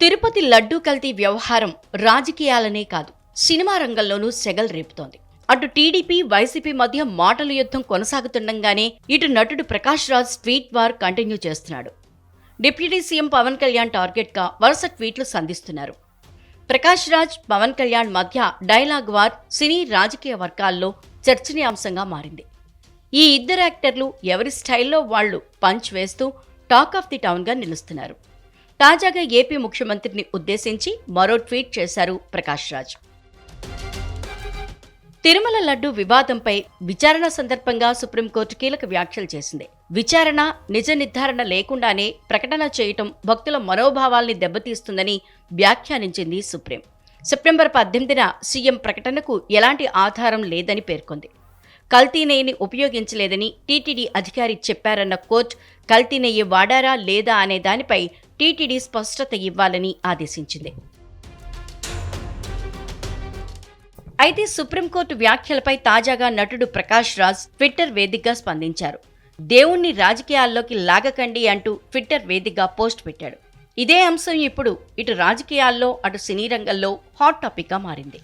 తిరుపతి లడ్డూ కల్తీ వ్యవహారం రాజకీయాలనే కాదు. సినిమా రంగంలోనూ సెగల్ రేపుతోంది. అటు టీడీపీ వైసీపీ మధ్య మాటల యుద్ధం కొనసాగుతుండగానే ఇటు నటుడు Prakash Raj tweet war continue చేస్తున్నాడు. డిప్యూటీ సీఎం పవన్ కళ్యాణ్ టార్గెట్గా వరుస ట్వీట్లు సంధిస్తున్నారు. ప్రకాష్ రాజ్ పవన్ కళ్యాణ్ మధ్య డైలాగ్ వార్ సినీ రాజకీయ వర్గాల్లో చర్చనీయాంశంగా మారింది. ఈ ఇద్దరు యాక్టర్లు ఎవరి స్టైల్లో వాళ్ళు పంచ్ వేస్తూ టాక్ ఆఫ్ ది టౌన్గా నిలుస్తున్నారు. తాజాగా ఏపీ ముఖ్యమంత్రిని ఉద్దేశించి మరో ట్వీట్ చేశారు ప్రకాష్ రాజ్. తిరుమల లడ్డు వివాదంపై విచారణ సందర్భంగా సుప్రీంకోర్టు కీలక వ్యాఖ్యలు చేసింది. విచారణ నిజ నిర్ధారణ లేకుండానే ప్రకటన చేయటం భక్తుల మనోభావాల్ని దెబ్బతీస్తుందని వ్యాఖ్యానించింది సుప్రీం. సెప్టెంబర్ పద్దెనిమిదిన సీఎం ప్రకటనకు ఎలాంటి ఆధారం లేదని పేర్కొంది. కల్తీ నెయ్యిని ఉపయోగించలేదని టీటీడీ అధికారి చెప్పారన్న కోర్టు కల్తీ నెయ్యి వాడారా లేదా అనే దానిపై టీటీడీ స్పష్టత ఇవ్వాలని ఆదేశించింది. అయితే సుప్రీంకోర్టు వ్యాఖ్యలపై తాజాగా నటుడు ప్రకాష్ రాజ్ ట్విట్టర్ వేదికగా స్పందించారు. దేవుణ్ణి రాజకీయాల్లోకి లాగకండి అంటూ ట్విట్టర్ వేదికగా పోస్ట్ పెట్టాడు. ఇదే అంశం ఇప్పుడు ఇటు రాజకీయాల్లో అటు సినీ రంగంలో హాట్ టాపిక్గా మారింది.